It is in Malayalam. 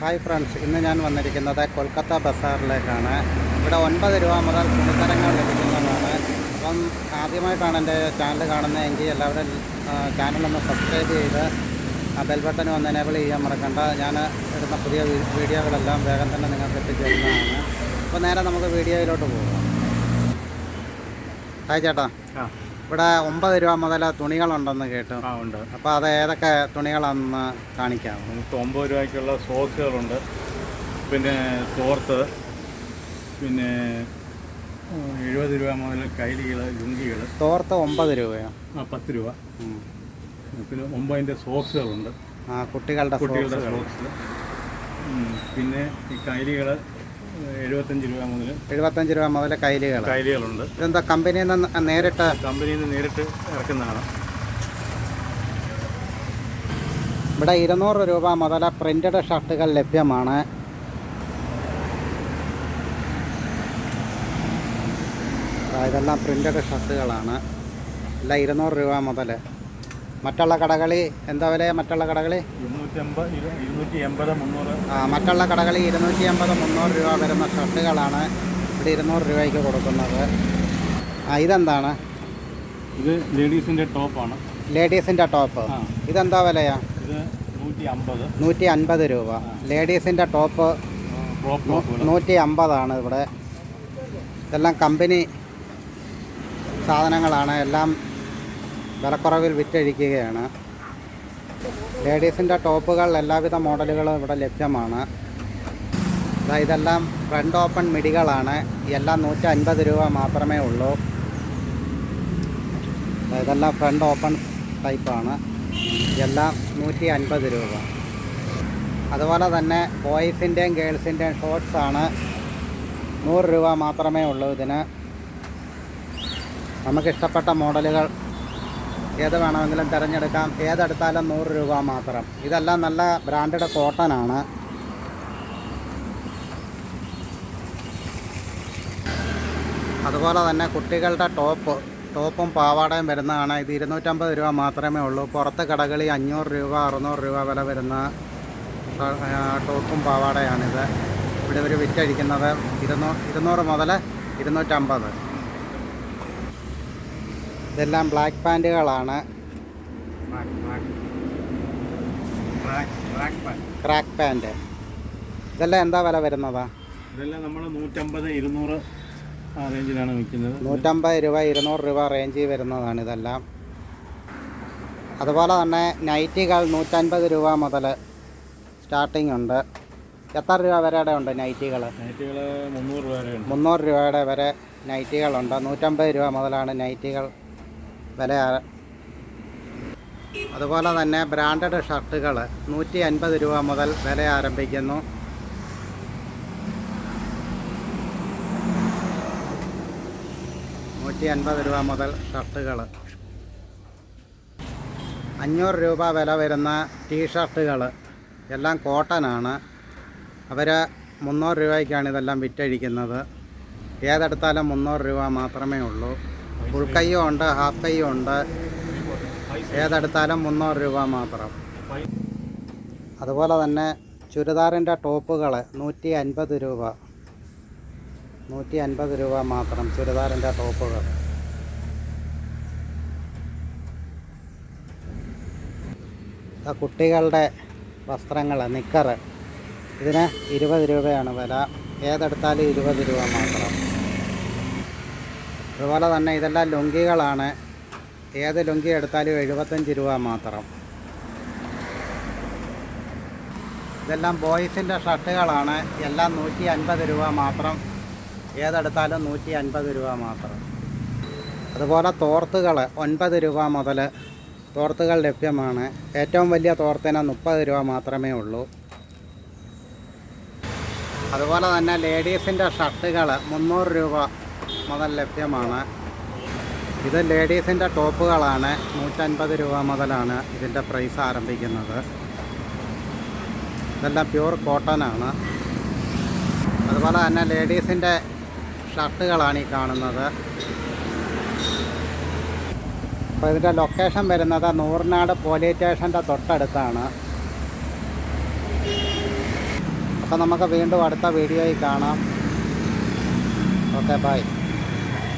ഹായ് ഫ്രണ്ട്സ് ഇന്ന് ഞാൻ വന്നിരിക്കുന്നത് കൊൽക്കത്ത ബസാറിലേക്കാണ്. ഇവിടെ ഒൻപത് രൂപ മുതൽ തുണിത്തരങ്ങൾ ലഭിക്കുന്നതാണ്. അപ്പം ആദ്യമായിട്ടാണ് എന്റെ ചാനൽ കാണുന്നതെങ്കിൽ എല്ലാവരും ചാനലൊന്ന് സബ്സ്ക്രൈബ് ചെയ്ത് ആ ബെൽ ബട്ടൺ ഒന്ന് എനേബിൾ ചെയ്യാൻ മറക്കണ്ട. ഞാൻ ഇടുന്ന പുതിയ വീഡിയോകളെല്ലാം വേഗം തന്നെ നിങ്ങൾക്ക് എത്തിച്ചേരുന്നതാണ്. അപ്പോൾ നേരെ നമുക്ക് വീഡിയോയിലോട്ട് പോകാം. ഹായ് ചേട്ടാ. ആ. ഇവിടെ ഒമ്പത് രൂപ മുതൽ തുണികളുണ്ടെന്ന് കേട്ടു. ആ ഉണ്ട്. അപ്പോൾ അത് ഏതൊക്കെ തുണികളാണെന്ന് കാണിക്കാം. നമുക്ക് ഒമ്പത് രൂപയ്ക്കുള്ള സോക്സുകളുണ്ട്. പിന്നെ തോർത്ത് പിന്നെ എഴുപത് രൂപ മുതൽ കൈലികൾ ലുങ്കികൾ തോർത്ത് ഒമ്പത് രൂപയോ? ആ പത്ത് രൂപ. പിന്നെ ഒമ്പതിന്റെ സോക്സുകളുണ്ട്. ആ കുട്ടികളുടെ കുട്ടികളുടെ. സോക്സ്. പിന്നെ ഈ കൈലികൾ എഴുപത്തഞ്ച് രൂപ മുതൽ എഴുപത്തഞ്ച് രൂപ മുതൽ കൈലികൾ കൈലികളുണ്ട് ഇതെന്താ കമ്പനിയിൽ നിന്ന് നേരിട്ട്? കമ്പനിയിൽ നിന്ന് നേരിട്ട് ഇറക്കുന്നതാണ്. ഇവിടെ ഇരുന്നൂറ് രൂപ മുതൽ പ്രിന്റഡ് ഷർട്ടുകൾ ലഭ്യമാണ്. ഇതെല്ലാം പ്രിന്റഡ് ഷർട്ടുകളാണ്. എല്ലാം ഇരുന്നൂറ് രൂപ മുതൽ മറ്റുള്ള കടകളിൽ എന്താ വില മറ്റുള്ള കടകളിൽ ഇരുന്നൂറ്റി ആ, മറ്റുള്ള കടകളിൽ ഇരുന്നൂറ്റി അമ്പത് മുന്നൂറ് രൂപ വരുന്ന ഷർട്ടുകളാണ് ഇവിടെ ഇരുന്നൂറ് രൂപയ്ക്ക് കൊടുക്കുന്നത്. ആ ഇതെന്താണ്? ഇത് ലേഡീസിന്റെ ടോപ്പാണ്. ലേഡീസിന്റെ ടോപ്പ്. ഇതെന്താ വിലയാ? നൂറ്റി അമ്പത് അൻപത് രൂപ. ലേഡീസിന്റെ ടോപ്പ് നൂറ്റി അമ്പതാണ് ഇവിടെ. ഇതെല്ലാം കമ്പനി സാധനങ്ങളാണ്. എല്ലാം വിലക്കുറവിൽ വിറ്റഴിക്കുകയാണ്. ലേഡീസിന്റെ ടോപ്പുകൾ എല്ലാവിധ മോഡലുകളും ഇവിടെ ലഭ്യമാണ്. ഇതെല്ലാം ഫ്രണ്ട് ഓപ്പൺ മിടികളാണ്. എല്ലാം നൂറ്റി അൻപത് രൂപ മാത്രമേ ഉള്ളൂ. ഇതെല്ലാം ഫ്രണ്ട് ഓപ്പൺ ടൈപ്പാണ് എല്ലാം നൂറ്റി അൻപത് രൂപ. അതുപോലെ തന്നെ ബോയ്സിന്റെയും ഗേൾസിന്റെയും ആണ്. നൂറ് രൂപ മാത്രമേ ഉള്ളൂ ഇതിന്. നമുക്കിഷ്ടപ്പെട്ട മോഡലുകൾ ഏത് വേണമെങ്കിലും തിരഞ്ഞെടുക്കാം. ഏതെടുത്താലും നൂറ് രൂപ മാത്രം. ഇതെല്ലാം നല്ല ബ്രാൻഡഡ് കോട്ടൺ ആണ് അതുപോലെ തന്നെ കുട്ടികളുടെ ടോപ്പ് ടോപ്പും പാവാടയും വരുന്നതാണ്. ഇത് ഇരുന്നൂറ്റമ്പത് രൂപ മാത്രമേ ഉള്ളൂ. പുറത്ത് കടകളിൽ അഞ്ഞൂറ് രൂപ അറുന്നൂറ് രൂപ വില വരുന്ന ടോപ്പും പാവാടയാണിത്. ഇവിടെ ഇവർ വിറ്റഴിക്കുന്നത് ഇരുന്നൂ ഇരുന്നൂറ് മുതൽ ഇരുന്നൂറ്റമ്പത്. ഇതെല്ലാം ബ്ലാക്ക് പാന്റുകളാണ് ക്രാക്ക് പാന്റ് ഇതെല്ലാം എന്താ വില വരുന്നതാ? ഇതെല്ലാം നമ്മൾ നൂറ്റമ്പത് ഇരുന്നൂറ് റേഞ്ചിലാണ് വിൽക്കുന്നത്. നൂറ്റമ്പത് രൂപ ഇരുന്നൂറ് രൂപ റേഞ്ചിൽ വരുന്നതാണ് ഇതെല്ലാം. അതുപോലെ തന്നെ നൈറ്റികൾ നൂറ്റൻപത് രൂപ മുതൽ സ്റ്റാർട്ടിംഗ് ഉണ്ട്. എത്ര രൂപ വരെയുടെ ഉണ്ട് നൈറ്റികൾ നൈറ്റികൾ മുന്നൂറ് രൂപ മുന്നൂറ് രൂപയുടെ വരെ നൈറ്റികളുണ്ട് നൂറ്റമ്പത് രൂപ മുതലാണ് നൈറ്റികൾ വില ആ- അതുപോലെ തന്നെ ബ്രാൻഡഡ് ഷർട്ടുകൾ നൂറ്റി അൻപത് രൂപ മുതൽ വില ആരംഭിക്കുന്നു നൂറ്റി അൻപത് രൂപ മുതൽ ഷർട്ടുകൾ. അഞ്ഞൂറ് രൂപ വില വരുന്ന ടീഷർട്ടുകൾ. എല്ലാം കോട്ടനാണ്. അവർ മുന്നൂറ് രൂപയ്ക്കാണ് ഇതെല്ലാം വിറ്റഴിക്കുന്നത്. ഏതെടുത്താലും മുന്നൂറ് രൂപ മാത്രമേ ഉള്ളൂ. ഫുൾ കൈയും ഉണ്ട് ഹാഫ് കൈയും ഉണ്ട് ഏതെടുത്താലും മുന്നൂറ് രൂപ മാത്രം. അതുപോലെ തന്നെ ചുരിദാറിന്റെ ടോപ്പുകൾ നൂറ്റി അൻപത് രൂപ. നൂറ്റി അൻപത് രൂപ മാത്രം ചുരിദാറിന്റെ ടോപ്പുകൾ. കുട്ടികളുടെ വസ്ത്രങ്ങൾ നിക്കർ ഇതിന് ഇരുപത് രൂപയാണ് വില. ഏതെടുത്താലും ഇരുപത് രൂപ മാത്രം. അതുപോലെ തന്നെ ഇതെല്ലാം ലുങ്കികളാണ്. ഏത് ലുങ്കി എടുത്താലും എഴുപത്തഞ്ച് രൂപ മാത്രം. ഇതെല്ലാം ബോയ്സിന്റെ ഷർട്ടുകളാണ്. എല്ലാം നൂറ്റി അൻപത് രൂപ മാത്രം. ഏതെടുത്താലും നൂറ്റി അൻപത് രൂപ മാത്രം. അതുപോലെ തോർത്തുകൾ ഒൻപത് രൂപ മുതൽ തോർത്തുകൾ ലഭ്യമാണ്. ഏറ്റവും വലിയ തോർത്തിന് മുപ്പത് രൂപ മാത്രമേ ഉള്ളൂ. അതുപോലെ തന്നെ ലേഡീസിന്റെ ഷർട്ടുകൾ മുന്നൂറ് രൂപ മുതൽ ലഭ്യമാണ് ഇത് ലേഡീസിന്റെ ടോപ്പുകളാണ്. നൂറ്റൻപത് രൂപ മുതലാണ് ഇതിന്റെ പ്രൈസ് ആരംഭിക്കുന്നത്. ഇതെല്ലാം പ്യൂർ കോട്ടൺ ആണ് അതുപോലെ തന്നെ ലേഡീസിന്റെ ഷർട്ടുകളാണ് ഈ കാണുന്നത്. അപ്പോൾ ഇതിന്റെ ലൊക്കേഷൻ വരുന്നത് നൂറിനാട് പോലീസ് സ്റ്റേഷന്റെ തൊട്ടടുത്താണ്. അപ്പോൾ നമുക്ക് വീണ്ടും അടുത്ത വീഡിയോയിൽ കാണാം. Okay bye.